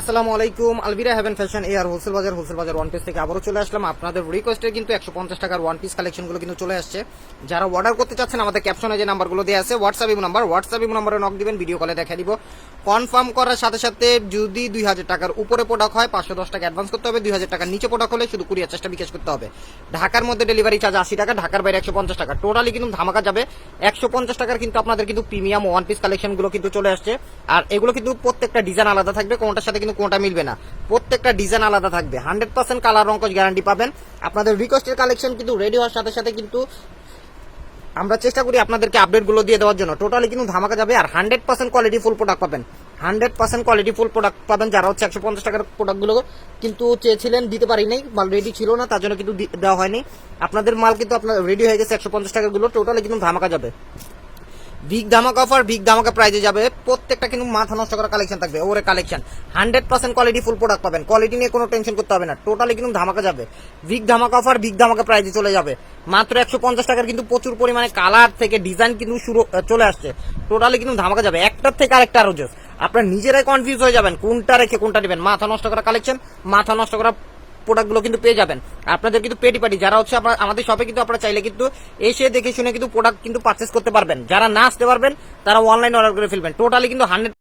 আসসালামু আলাইকুম Albira heaven fashion এ আর হোলসেল বাজার হোলসেল বাজার ওয়ান পিস থেকে আবারও চলে আসলাম। আপনাদের রিকোয়েস্টে কিন্তু একশো পঞ্চাশ টাকার ওয়ান পিস কালেকশনগুলো কিন্তু চলে আসছে। যারা অর্ডার করতে চাচ্ছেন, আমাদের ক্যাপশনে যে নাম্বারগুলো দেওয়া আছে WhatsApp imo number WhatsApp imo নাম্বারে নক দিবেন ভিডিও কলে দেখা দিব। কনফার্ম করার সাথে সাথে যদি দুই হাজার টাকার উপরে প্রোডাক্ট হয়, পাঁচশো দশ টাকা অ্যাডভান্স করতে হবে, দুই হাজার টাকার নিচে প্রোডাক্ট হলে শুধু কুড়িয়ার চেষ্টা বিকাশ করতে হবে। ঢাকার মধ্যে ডেলিভারি চার্জ আশি টাকা, ঢাকার বাইরে একশো পঞ্চাশ টাকা। টোটালি কিন্তু ধামাকা যাবে। একশো পঞ্চাশ টাকার কিন্তু আপনাদের কিন্তু প্রিমিয়াম ওয়ান পিস কালেকশনগুলো কিন্তু চলে আসছে। আর এগুলো কিন্তু প্রত্যেকটা ডিজাইন আলাদা থাকবে, কোনটার সাথে কিন্তু কোনটা মিলবে না। প্রত্যেকটা ডিজাইন আলাদা থাকবে। হান্ড্রেড পার্সেন্ট কালার রঙ্কজ গ্যারান্টি পাবেন। আপনাদের রিকোয়েস্টের কালেকশন কিন্তু রেডি হওয়ার সাথে সাথে কিন্তু আমরা চেষ্টা করি আপনাদেরকে আপডেটগুলো দিয়ে দেওয়ার জন্য। টোটালি কিন্তু ধামাকা যাবে আর hundred percent quality full product পাবেন। Hundred percent quality full product পাবেন যারা হচ্ছে একশো পঞ্চাশ টাকার প্রোডাক্টগুলো কিন্তু চেয়েছিলেন, দিতে পারি নাই মাল রেডি ছিল না, তার জন্য কিন্তু দেওয়া হয়নি। আপনাদের মাল কিন্তু আপনার রেডি হয়ে গেছে একশো পঞ্চাশ টাকাগুলো টোটালি কিন্তু ধামাকা যাবে। বিগ ধামাকা অফার বিগ ধামাকা প্রাইজে যাবে, প্রত্যেকটা কিন্তু মাথা নষ্ট করা কালেকশন থাকবে, ওরে collection hundred percent quality full product পাবেন কোয়ালিটি নিয়ে কোনো টেনশন করতে হবে না টোটালি কিন্তু ধামাকা যাবে। বিগ ধামাকা অফার বিগ ধামাকা প্রাইজে চলে যাবে। মাত্র একশো পঞ্চাশ টাকার কিন্তু প্রচুর পরিমাণে কালার থেকে ডিজাইন কিন্তু শুরু চলে আসছে। টোটালি কিন্তু ধামাকা যাবে। একটার থেকে আরেকটা আরও আপনার নিজেরাই কনফিউজ হয়ে যাবেন, কোনটা রেখে কোনটা নেবেন। মাথা নষ্ট করা কালেকশন মাথা নষ্ট করা প্রোডাক্টগুলো কিন্তু পেয়ে যাবেন। আপনাদের কিন্তু পেটি পাটি, যারা হচ্ছে আপনার আমাদের শপে কিন্তু আপনারা চাইলে কিন্তু এসে দেখে শুনে কিন্তু প্রোডাক্ট কিন্তু পারচেস করতে পারবেন। যারা না আসতে পারবেন, তারা অনলাইন অর্ডার করে ফেলবেন। টোটালি কিন্তু হান্ড্রেড